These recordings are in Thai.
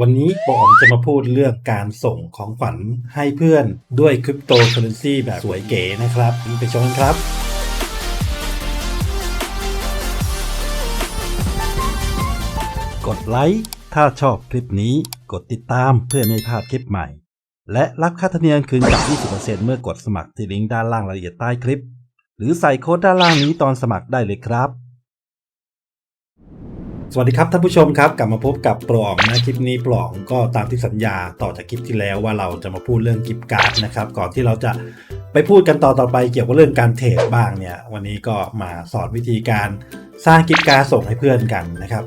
วันนี้ปอมจะมาพูดเรื่องการส่งของขวัญให้เพื่อนด้วยคริปโตเคอเรนซีแบบสวยเก๋นะครับไปชมกันครับ กดไลค์ถ้าชอบคลิปนี้กดติดตามเพื่อไม่พลาดคลิปใหม่ และรับค่าธรรมเนียมคืนจาก 20%เมื่อกดสมัครที่ลิงก์ด้านล่างรายละเอียดใต้คลิป หรือใส่โค้ดด้านล่างนี้ตอนสมัครได้เลยครับ สวัสดีครับท่านผู้ชมครับ กลับมาพบกับปลอมนะคลิปนี้ปลอมก็ตามที่สัญญาต่อจากคลิปที่แล้วว่าเราจะมาพูดเรื่องกิฟต์การ์ดนะครับก่อนที่เราจะไปพูดกันต่อต่อไปเกี่ยวกับเรื่องการเทรดบ้างเนี่ยวันนี้ก็มาสอนวิธีการสร้างกิฟต์การ์ดส่งให้เพื่อนกันนะครับ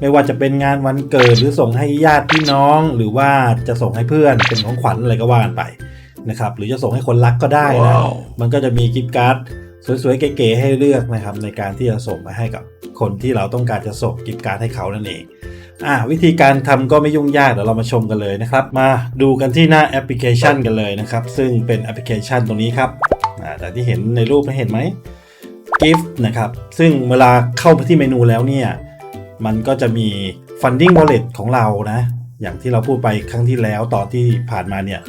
ไม่ว่าจะเป็นงานวันเกิดหรือส่งให้ญาติพี่น้อง หรือว่าจะส่งให้เพื่อนเป็นของขวัญอะไรก็ว่ากันไปนะครับหรือจะส่งให้คนรักก็ได้นะมันก็จะมีกิฟต์การ์ด สวยๆ เก๋ๆให้เลือกนะครับในการที่จะส่งไปให้กับคนที่เราต้องการจะส่งกิฟต์การ์ดให้เขานั่นเองอ่าวิธีการทำก็ไม่ยุ่งยากเดี๋ยวเรามาชมกันเลยนะครับ มาดูกันที่หน้าแอปพลิเคชันกันเลยนะครับ ซึ่งเป็นแอปพลิเคชันตรงนี้ครับอ่าแต่ที่เห็นในรูปเห็นไหม Gift นะครับ ซึ่งเวลาเข้าไปที่เมนูแล้วเนี่ย มันก็จะมี funding wallet ของเรานะ อย่างที่เราพูดไปครั้งที่แล้วตอนที่ผ่านมาเนี่ย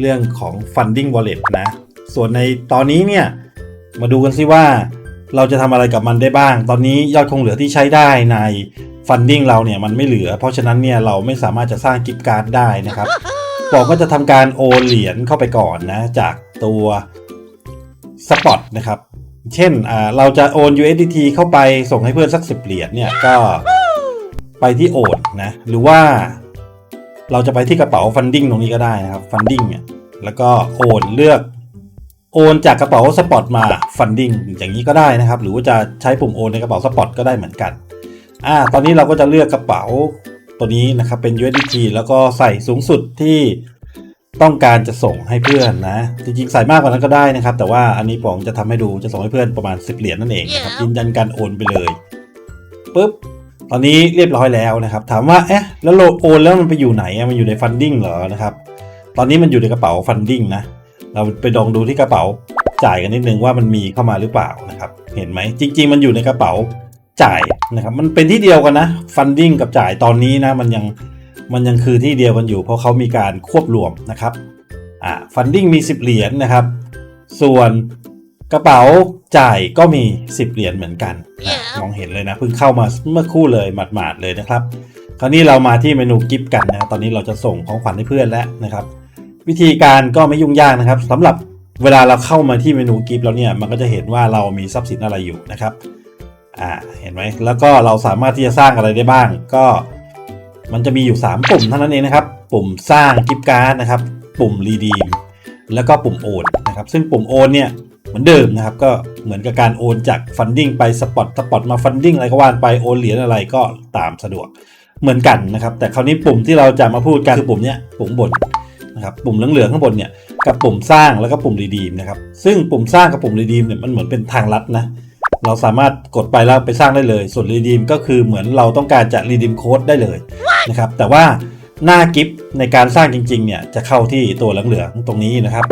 เรื่องของ funding wallet นะ ส่วนในตอนนี้เนี่ย มาดูกันซิว่าเราจะทำอะไรกับมันได้บ้าง ตอนนี้ยอดคงเหลือที่ใช้ได้ใน funding เราเนี่ยมันไม่เหลือ เพราะฉะนั้นเนี่ยเราไม่สามารถจะสร้างกิฟต์การ์ดได้นะครับบอกก็จะทำการโอนเหรียญเข้าไปก่อนนะ จากตัว Spot นะครับ เช่นอ่าเราจะโอน USDT เข้าไปส่งให้เพื่อนสัก10เหรียญเนี่ยก็ไปที่โอนนะ หรือว่าเราจะไปที่กระเป๋า funding ตรงนี้ก็ได้นะครับ funding เนี่ยแล้วก็โอนเลือก โอนจากกระเป๋าสปอตมา funding อย่างนี้ก็ได้นะครับ หรือว่าจะใช้ปุ่มโอนในกระเป๋าสปอตก็ได้เหมือนกันอ่าตอนนี้เราก็จะเลือกกระเป๋าตัวนี้นะครับเป็น USDT แล้วก็ใส่สูงสุดที่ต้องการจะส่งให้เพื่อนนะ จริงๆ ใส่มากกว่านั้นก็ได้นะครับ แต่ว่าอันนี้ผมจะทำให้ดูจะส่งให้เพื่อนประมาณ 10 เหรียญนั่นเองนะครับยืนยันการโอนไปเลยปุ๊บตอนนี้เรียบร้อยแล้วนะครับ ถามว่าเอ๊ะแล้วโลโอนแล้วมันไปอยู่ไหนอะมันอยู่ใน funding เหรอนะครับ ตอนนี้มันอยู่ในกระเป๋า funding นะ เราไปลองดูที่กระเป๋าจ่ายกันนิดนึงว่ามันมีเข้ามาหรือเปล่านะครับ เห็นไหมจริง ๆ มันอยู่ในกระเป๋าจ่ายนะครับมันเป็นที่เดียวกันนะ funding กับจ่ายตอนนี้นะมันยังมันยังคือที่เดียวกันอยู่ เพราะเขามีการควบรวมนะครับอ่า funding มี 10 เหรียญนะครับ ส่วนกระเป๋าจ่ายก็มี 10 เหรียญเหมือนกันนะมองเห็นเลยนะเพิ่งเข้ามาเมื่อครู่เลยหมาดๆเลยนะครับ คราวนี้เรามาที่เมนูกิฟต์กันนะตอนนี้เราจะส่งของขวัญให้เพื่อนแล้วนะครับ วิธีการก็ไม่ยุ่งยากนะครับสำหรับเวลาเราเข้ามาที่เมนูกิฟต์แล้วเนี่ยมันก็จะเห็นว่าเรามีทรัพย์สินอะไรอยู่นะครับอ่าเห็นไหมแล้วก็เราสามารถที่จะสร้างอะไรได้บ้าง ก็มันจะมีอยู่ 3 ปุ่มเท่านั้นเองนะครับ ปุ่มสร้างกิฟต์การ์ดนะครับ ปุ่มรีดีมแล้วก็ปุ่มโอนนะครับ ซึ่งปุ่มโอนเนี่ยเหมือนเดิมนะครับ ก็เหมือนกับการโอนจากฟันดิ้งไปสปอตสปอตมาฟันดิ้งอะไรก็ว่านไปโอนเหรียญอะไรก็ตามสะดวกเหมือนกันนะครับ แต่คราวนี้ปุ่มที่เราจะมาพูดกันคือปุ่มเนี้ยปุ่มบน นะครับปุ่มเหลืองๆข้างบนเนี่ยกับปุ่มสร้างแล้วก็ปุ่มรีดีมนะครับซึ่งปุ่มสร้างกับปุ่มรีดีมเนี่ยมันเหมือนเป็นทางลัดนะเราสามารถกดไปแล้วไปสร้างได้เลย ส่วนรีดีมก็คือเหมือนเราต้องการจะรีดีมโค้ดได้เลยนะครับแต่ว่าหน้ากิฟต์ในการสร้างจริงๆเนี่ยจะเข้าที่ตัวเหลืองๆตรงนี้นะครับ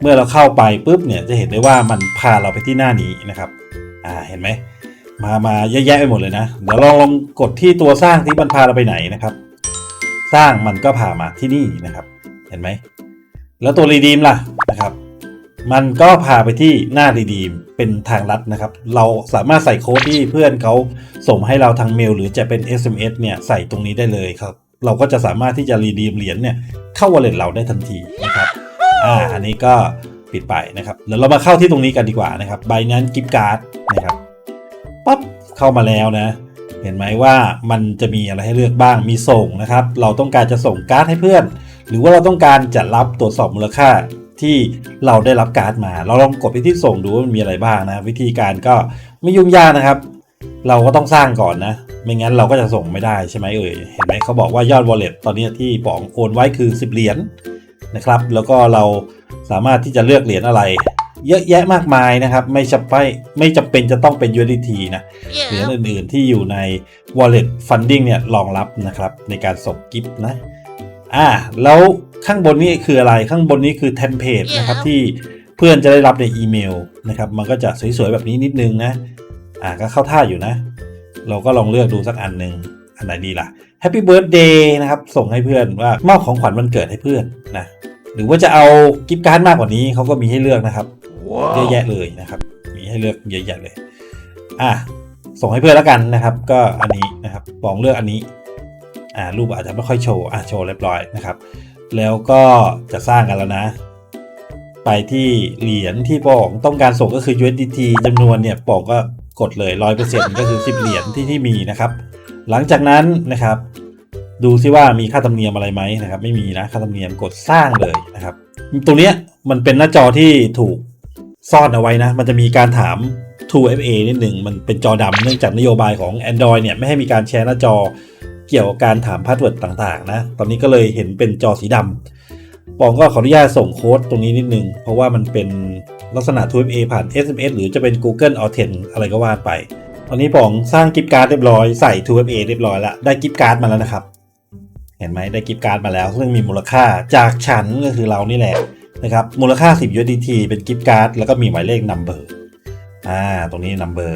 เมื่อเราเข้าไปปุ๊บเนี่ยจะเห็นได้ว่ามันพาเราไปที่หน้านี้นะครับอ่าเห็นไหมมามาเยะแยะไปหมดเลยนะเดี๋ยวลองลองกดที่ตัวสร้างที่มันพาเราไปไหนนะครับ สร้างมันก็พามาที่นี่นะครับ ห็นไหม แล้วตัวรีดีมล่ะนะครับ มันก็พาไปที่หน้ารีดีมเป็นทางลัดนะครับ เราสามารถใส่โค้ดที่เพื่อนเขาส่งให้เราทางเมล หรือจะเป็น SMS เนี่ยใส่ตรงนี้ได้เลยครับ เราก็จะสามารถที่จะรีดีมเหรียญเนี่ยเข้า wallet เราได้ทันทีนะครับ อ่า อันนี้ก็ปิดไปนะครับเดี๋ยวเรามาเข้าที่ตรงนี้กันดีกว่านะครับ Binance Gift Card นะครับปั๊บเข้ามาแล้วนะ เห็นไหมว่ามันจะมีอะไรให้เลือกบ้างมีส่งนะครับ เราต้องการจะส่งการ์ดให้เพื่อน หรือว่าเราต้องการจะรับตรวจสอบมูลค่าที่เราได้รับการ์ดมา เราลองกดไปที่ส่งดูว่ามันมีอะไรบ้างนะ วิธีการก็ไม่ยุ่งยากนะครับ เราก็ต้องสร้างก่อนนะ ไม่งั้นเราก็จะส่งไม่ได้ใช่ไหมเอ่ย เห็นไหมเขาบอกว่ายอด wallet ตอนนี้ที่ป๋องโอนไว้คือ 10 เหรียญนะครับ แล้วก็เราสามารถที่จะเลือกเหรียญอะไร เยอะแยะมากมายนะครับ ไม่จำเป็นไม่จำเป็นจะต้องเป็น USDT นะ เหรียญอื่นๆที่อยู่ใน wallet funding เนี่ยรองรับนะครับในการส่งกิฟต์นะ อ่าแล้วข้างบนนี้คืออะไรข้างบนนี้คือเทมเพลตนะครับที่เพื่อนจะได้รับในอีเมลนะครับ มันก็จะสวยๆแบบนี้นิดนึงนะอ่าก็เข้าท่าอยู่นะ เราก็ลองเลือกดูสักอันหนึ่งอันไหนดีล่ะ Happy Birthday นะครับ ส่งให้เพื่อนว่ามอบของขวัญวันเกิดให้เพื่อนนะหรือว่าจะเอากิฟต์การ์ดมากกว่านี้เขาก็มีให้เลือกนะครับเยอะแยะเลยนะครับ มีให้เลือกเยอะแยะเลย อะส่งให้เพื่อนแล้วกันนะครับ ก็อันนี้นะครับปองเลือกอันนี้ อ่ารูปอาจจะไม่ค่อยโชว์อะโชว์เรียบร้อยนะครับ แล้วก็จะสร้างกันแล้วนะ ไปที่เหรียญที่ปองต้องการส่งก็คือ USDT จำนวนเนี่ยปองก็กดเลย 100%ก็คือ 10 เหรียญที่ที่มีนะครับ หลังจากนั้นนะครับ ดูซิว่ามีค่าธรรมเนียมอะไรไหมนะครับ ไม่มีนะค่าธรรมเนียมกดสร้างเลยนะครับ ตรงเนี้ยมันเป็นหน้าจอที่ถูกซ่อนเอาไว้นะ มันจะมีการถาม 2FA นิดหนึ่ง มันเป็นจอดำเนื่องจากนโยบายของ Android เนี่ยไม่ให้มีการแชร์หน้าจอ เกี่ยวกับการถามพาสเวิร์ดต่างๆนะ ตอนนี้ก็เลยเห็นเป็นจอสีดำปองก็ขออนุญาตส่งโค้ดตรงนี้นิดนึง เพราะว่ามันเป็นลักษณะ 2FA ผ่าน SMS หรือจะเป็น Google Authent อะไรก็ว่าไป ตอนนี้ปองสร้างกิฟต์การ์ดเรียบร้อยใส่ 2FA เรียบร้อยแล้วได้กิฟต์การ์ดมาแล้วนะครับ เห็นไหมได้กิฟต์การ์ดมาแล้วซึ่งมีมูลค่าจากฉันก็คือเรานี่แหละนะครับมูลค่า 10 USDT เป็นกิฟต์การ์ดแล้วก็มีหมายเลข number อ่าตรงนี้ number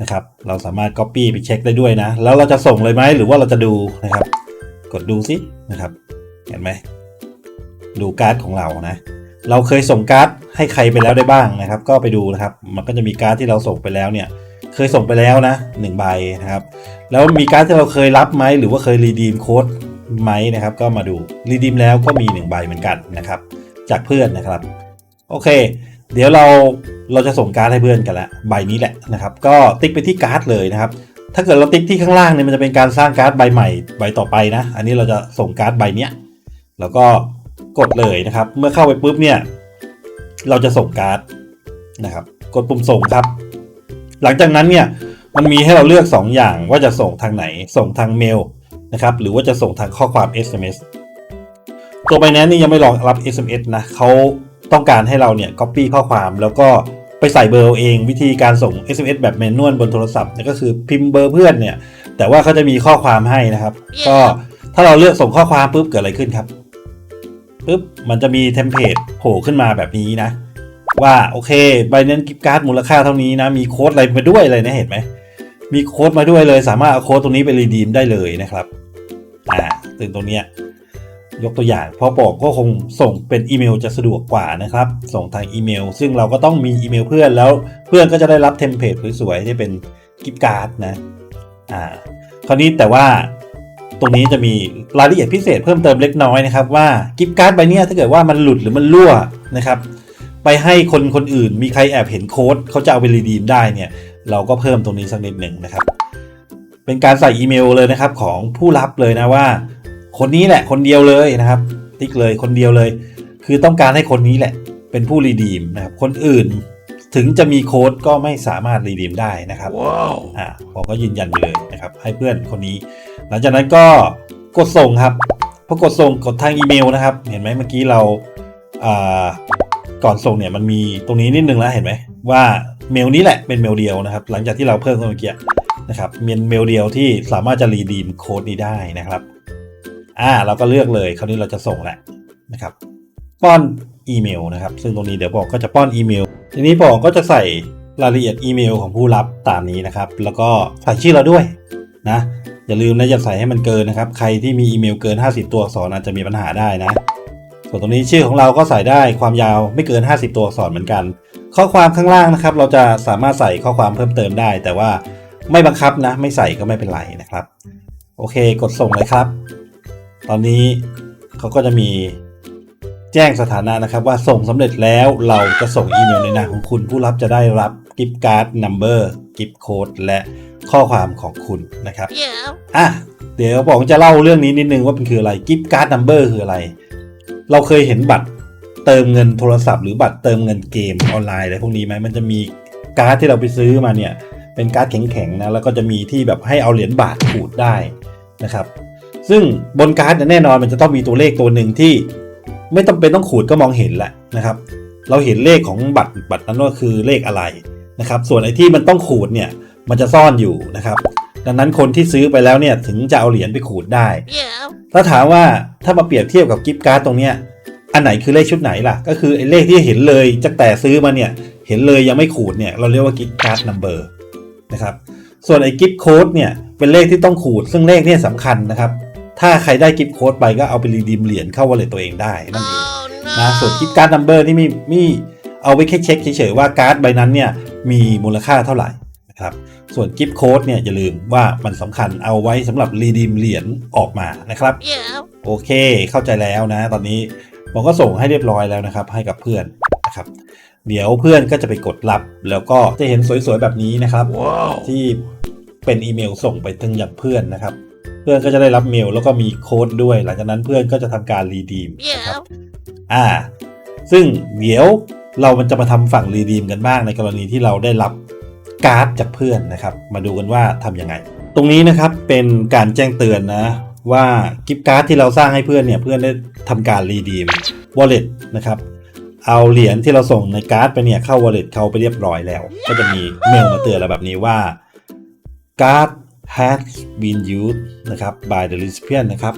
นะครับ เราสามารถ copy ไปเช็คได้ด้วยนะ แล้วเราจะส่งเลยไหมหรือว่าเราจะดูนะครับ กดดูสินะครับ เห็นไหม ดูการ์ดของเรานะ เราเคยส่งการ์ดให้ใครไปแล้วได้บ้างนะครับ ก็ไปดูนะครับ มันก็จะมีการ์ดที่เราส่งไปแล้วเนี่ย เคยส่งไปแล้วนะหนึ่งใบนะครับ แล้วมีการ์ดที่เราเคยรับไหมหรือว่าเคยรีดีมโค้ดไหมนะครับ ก็มาดูรีดีมแล้วก็มีหนึ่งใบเหมือนกันนะครับ จากเพื่อนนะครับ โอเค เดี๋ยวเราเราจะส่งการ์ดให้เพื่อนกันละใบนี้แหละนะครับ ก็ติ๊กไปที่การ์ดเลยนะครับ ถ้าเกิดเราติ๊กที่ข้างล่างเนี่ยมันจะเป็นการสร้างการ์ดใบใหม่ใบต่อไปนะ อันนี้เราจะส่งการ์ดใบเนี้ยแล้วก็กดเลยนะครับ เมื่อเข้าไปปุ๊บเนี่ย เราจะส่งการ์ดนะครับ กดปุ่มส่งครับ หลังจากนั้นเนี่ยมันมีให้เราเลือก 2 อย่างว่าจะส่งทางไหน ส่งทางเมลนะครับ หรือว่าจะส่งทางข้อความ SMS ตัวไบแนนนี่ยังไม่รองรับ SMS นะเขา ต้องการให้เราเนี่ย copy ข้อความแล้วก็ไปใส่เบอร์เอาเองวิธีการส่ง SMS แบบแมนนวลบนโทรศัพท์เนี่ยก็คือพิมพ์เบอร์เพื่อนเนี่ย แต่ว่าเขาจะมีข้อความให้นะครับ ก็ถ้าเราเลือกส่งข้อความปุ๊บเกิดอะไรขึ้นครับปุ๊บมันจะมีเทมเพลตโผล่ขึ้นมาแบบนี้นะ ว่าโอเคไบแนนกิฟการ์ดมูลค่าเท่านี้นะ มีโค้ดอะไรมาด้วยเลยนะเห็นไหมมีโค้ดมาด้วยเลย สามารถเอาโค้ดตรงนี้ไปรีดีมได้เลยนะครับอ่าซึ่งตรงเนี้ย ยกตัวอย่างพอบอกก็คงส่งเป็นอีเมลจะสะดวกกว่านะครับ ส่งทางอีเมล ซึ่งเราก็ต้องมีอีเมลเพื่อนแล้วเพื่อนก็จะได้รับเทมเพลตสวยๆที่เป็นกิฟต์การ์ดนะอ่าคราวนี้แต่ว่าตรงนี้จะมีรายละเอียดพิเศษเพิ่มเติมเล็กน้อยนะครับว่ากิฟต์การ์ดใบเนี้ยถ้าเกิดว่ามันหลุดหรือมันรั่วนะครับ ไปให้คนคนอื่นมีใครแอบเห็นโค้ดเขาจะเอาไปรีดีมได้เนี่ย เราก็เพิ่มตรงนี้สักนิดหนึ่งนะครับ เป็นการใส่อีเมลเลยนะครับของผู้รับเลยนะว่า คนนี้แหละ คนเดียวเลยนะครับ ติ๊กเลยคนเดียวเลย คือต้องการให้คนนี้แหละ เป็นผู้รีดีมนะครับ คนอื่นถึงจะมีโค้ดก็ไม่สามารถรีดีมได้นะครับ Wow. อ่าผมก็ยืนยันไปเลยนะครับ ให้เพื่อนคนนี้ หลังจากนั้นก็กดส่งครับพอกดส่งกดทางอีเมลนะครับ เห็นไหมเมื่อกี้เราอ่าก่อนส่งเนี่ยมันมีตรงนี้นิดนึงแล้วเห็นไหมว่าเมลนี้แหละเป็นเมลเดียวนะครับ หลังจากที่เราเพิ่มเข้าเมื่อกี้นะครับเป็นเมลเดียวที่สามารถจะรีดีมโค้ดนี้ได้นะครับ อ่าเราก็เลือกเลย คราวนี้เราจะส่งแหละนะครับ ป้อนอีเมลนะครับ ซึ่งตรงนี้เดี๋ยวบอกก็จะป้อนอีเมล ทีนี้บอกก็จะใส่รายละเอียดอีเมลของผู้รับตามนี้นะครับ แล้วก็ใส่ชื่อเราด้วยนะ อย่าลืมนะอย่าใส่ให้มันเกินนะครับ ใครที่มีอีเมลเกิน 50 ตัวอักษรอาจจะมีปัญหาได้นะ ส่วนตรงนี้ชื่อของเราก็ใส่ได้ความยาวไม่เกิน 50 ตัวอักษรเหมือนกัน ข้อความข้างล่างนะครับ เราจะสามารถใส่ข้อความเพิ่มเติมได้ แต่ว่าไม่บังคับนะ ไม่ใส่ก็ไม่เป็นไรนะครับ โอเค กดส่งเลยครับ ตอนนี้เขาก็จะมีแจ้งสถานะนะครับว่าส่งสำเร็จแล้วเราจะส่งอีเมลในนามของคุณผู้รับจะได้รับกิฟต์การ์ดนัมเบอร์กิฟต์โค้ดและข้อความของคุณนะครับ Yeah. อะเดี๋ยวผมจะเล่าเรื่องนี้นิดนึงว่าเป็นคืออะไรกิฟต์การ์ดนัมเบอร์คืออะไร เราเคยเห็นบัตรเติมเงินโทรศัพท์หรือบัตรเติมเงินเกมออนไลน์อะไรพวกนี้ไหมมันจะมีการ์ดที่เราไปซื้อมาเนี่ยเป็นการ์ดแข็งๆนะแล้วก็จะมีที่แบบให้เอาเหรียญบาทขูดได้นะครับ ซึ่งบนการ์ดเนี่ยแน่นอนมันจะต้องมีตัวเลขตัวหนึ่งที่ ไม่ต้องเป็นต้องขูดก็มองเห็นแหละนะครับ เราเห็นเลขของบัตรบัตรนั้นว่าคือเลขอะไรนะครับ ส่วนไอ้ที่มันต้องขูดเนี่ยมันจะซ่อนอยู่นะครับ ดังนั้นคนที่ซื้อไปแล้วเนี่ยถึงจะเอาเหรียญไปขูดได้ Yeah. ถ้าถามว่าถ้ามาเปรียบเทียบกับกิฟต์การ์ดตรงเนี้ยอันไหนคือเลขชุดไหนล่ะ ก็คือไอ้เลขที่เห็นเลยจากแต่ซื้อมาเนี่ยเห็นเลยยังไม่ขูดเนี่ยเราเรียกว่ากิฟต์การ์ดนัมเบอร์นะครับส่วนไอ้กิฟต์โค้ดเนี่ยเป็นเลขที่ต้องขูดซึ่งเลขเนี่ยสำคัญนะครับ ถ้าใครได้กิฟต์โค้ดไปก็เอาไปรีดีมเหรียญเข้าวอลเล็ตตัวเองได้นั่นเองนะส่วนกิฟต์การ์ดนัมเบอร์นี่มีมีเอาไว้แค่เช็คเฉยๆว่าการ์ดใบนั้นเนี่ยมีมูลค่าเท่าไหร่นะครับส่วนกิฟต์โค้ดเนี่ยอย่าลืมว่ามันสำคัญเอาไว้สำหรับรีดีมเหรียญออกมานะครับ Yeah. โอเคเข้าใจแล้วนะ ตอนนี้ผมก็ส่งให้เรียบร้อยแล้วนะครับ ให้กับเพื่อนนะครับเดี๋ยวเพื่อนก็จะไปกดรับแล้วก็จะเห็นสวยๆแบบนี้นะครับที่เป็นอีเมลส่งไปถึงอย่างเพื่อนนะครับ เพื่อนก็จะได้รับเมลแล้วก็มีโค้ดด้วย หลังจากนั้นเพื่อนก็จะทำการรีดีมนะครับ Yeah. อ่า ซึ่งเดี๋ยวเรามันจะมาทำฝั่งรีดีมกันบ้างในกรณีที่เราได้รับการ์ดจากเพื่อนนะครับ มาดูกันว่าทำยังไง ตรงนี้นะครับเป็นการแจ้งเตือนนะว่ากิฟต์การ์ดที่เราสร้างให้เพื่อนเนี่ยเพื่อนได้ทำการรีดีม wallet นะครับเอาเหรียญที่เราส่งในการ์ดไปเนี่ยเข้า wallet เขาไปเรียบร้อยแล้ว ก็จะมีเมลมาเตือนเราแบบนี้ว่า card has been used นะครับ by the recipient นะครับ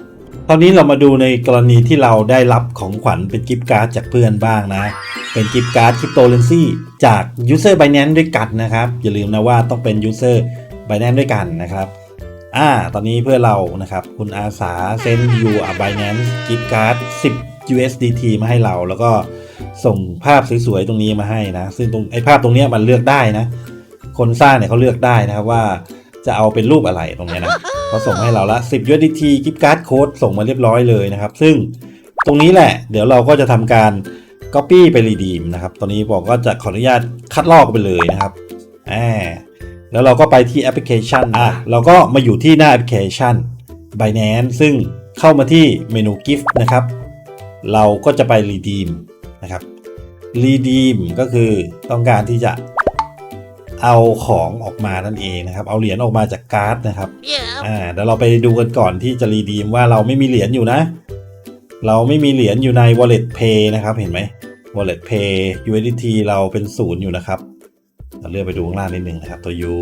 ตอนนี้เรามาดูในกรณีที่เราได้รับของขวัญเป็นกิฟต์การ์ดจากเพื่อนบ้างนะ เป็นกิฟต์การ์ดคริปโตเลนซีจาก User Binance ด้วยกันนะครับ อย่าลืมนะว่าต้องเป็น User Binance ด้วยกันนะครับอ่าตอนนี้เพื่อเรานะครับ คุณอาสาเซ็นยูอ่า Binance กิฟต์การ์ด10 USDT มาให้เรา แล้วก็ส่งภาพสวยๆตรงนี้มาให้นะ ซึ่งตรงไอ้ภาพตรงนี้มันเลือกได้นะ คนสร้างเนี่ยเขาเลือกได้นะครับว่า จะเอาเป็นรูปอะไรตรงนี้นะเขาส่งให้เราละ 10 USDT กิฟต์การ์ดโค้ดส่งมาเรียบร้อยเลยนะครับ ซึ่งตรงนี้แหละ เดี๋ยวเราก็จะทำการ Copy ไป Redeem นะครับ ตอนนี้ผมก็จะขออนุญาตคัดลอกไปเลยนะครับอ่าแล้วเราก็ไปที่แอปพลิเคชันอะเราก็มาอยู่ที่หน้าแอปพลิเคชัน Binance ซึ่งเข้ามาที่เมนู Gift นะครับ เราก็จะไป Redeem นะครับ Redeem ก็คือต้องการที่จะ เอาของออกมานั่นเองนะครับ เอาเหรียญออกมาจากการ์ดนะครับ Yeah. อ่าเดี๋ยวเราไปดูกันก่อนที่จะรีดีมว่าเราไม่มีเหรียญอยู่นะ เราไม่มีเหรียญอยู่ใน wallet pay นะครับเห็นไหม wallet pay USDT เราเป็นศูนย์อยู่นะครับเราเลื่อนไปดูข้างล่างนิดนึงนะครับตัว U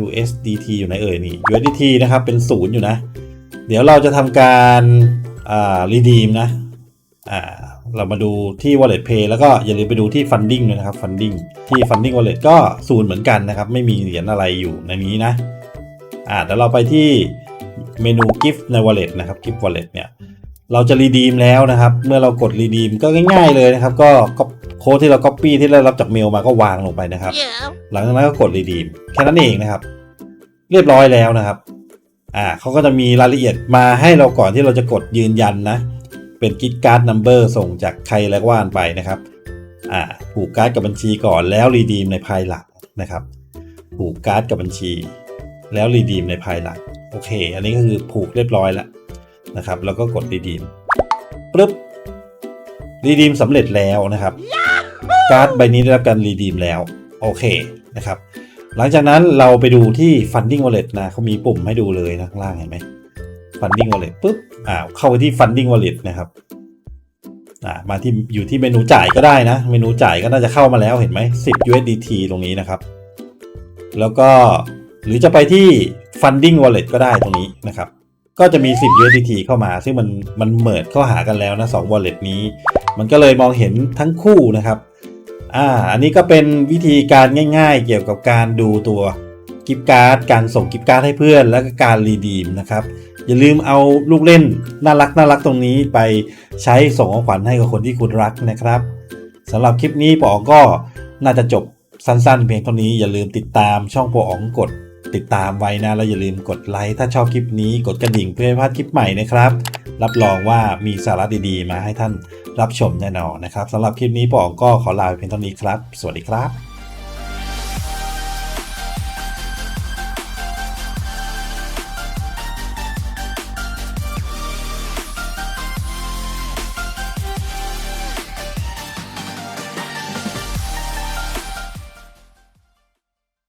USDT อยู่ไหนเอ่ยนี่ USDT นะครับเป็นศูนย์อยู่นะ เดี๋ยวเราจะทำการอ่า redeem นะอ่า เรามาดูที่ wallet pay แล้วก็อย่าลืมไปดูที่ funding ด้วยนะครับ funding ที่ funding wallet ก็ศูนย์เหมือนกันนะครับ ไม่มีเหรียญอะไรอยู่ในนี้นะอ่าเดี๋ยวเราไปที่เมนู gift ใน wallet นะครับ gift wallet เนี่ยเราจะ redeem แล้วนะครับ เมื่อเรากด redeem ก็ง่ายๆเลยนะครับ ก็โค้ดที่เรา copy ที่เรารับจากเมลมาก็วางลงไปนะครับ Yeah. หลังจากนั้นก็กด redeem แค่นั้นเองนะครับ เรียบร้อยแล้วนะครับอ่าเขาก็จะมีรายละเอียดมาให้เราก่อนที่เราจะกดยืนยันนะ เป็นกิ t การ์ดนัมเบอร์ส่งจากใครแล้วก็ว่านไปนะครับอ่าผูกการ์ดกับบัญชีก่อนแล้ว redeem ในภายหลังนะครับ ผูกการ์ดกับบัญชี แล้ว redeem ในภายหลังโอเค อันนี้ก็คือผูกเรียบร้อยแล้วนะครับ แล้วก็กด redeem ปึ๊บ redeem สำเร็จแล้วนะครับ การ์ดใบนี้ได้รับการ redeem แล้วโอเคนะครับ หลังจากนั้นเราไปดูที่ funding wallet นะเขามีปุ่มให้ดูเลยนะข้างล่างเห็นไหม funding wallet ปุ๊บอ่าเข้าไปที่ funding wallet นะครับอ่ามาที่อยู่ที่เมนูจ่ายก็ได้นะ เมนูจ่ายก็น่าจะเข้ามาแล้วเห็นไหม10 USDT ตรงนี้นะครับ แล้วก็หรือจะไปที่ funding wallet ก็ได้ตรงนี้นะครับ ก็จะมี 10 USDT เข้ามา ซึ่งมันมันเมิดเข้าหากันแล้วนะ2 wallet นี้ มันก็เลยมองเห็นทั้งคู่นะครับอ่าอันนี้ก็เป็นวิธีการง่าย ๆ เกี่ยวกับการดูตัวกิฟต์การ์ดการส่งกิฟต์การ์ดให้เพื่อน แล้วก็การรีดีมนะครับ อย่าลืมเอาลูกเล่นน่ารักน่ารักตรงนี้ไปใช้ส่งของขวัญให้กับคนที่คุณรักนะครับสำหรับคลิปนี้ปอองก็น่าจะจบสั้นๆ เพียงเท่านี้อย่าลืมติดตามช่องปอองกดติดตามไว้นะแล้วอย่าลืมกดไลค์ถ้าชอบคลิปนี้กดกระดิ่งเพื่อไม่พลาดคลิปใหม่นะครับ รับรองว่ามีสาระดีๆ มาให้ท่านรับชมแน่นอนนะครับสำหรับคลิปนี้ปอองก็ขอลาไปเพียงเท่านี้ครับ สวัสดีครับ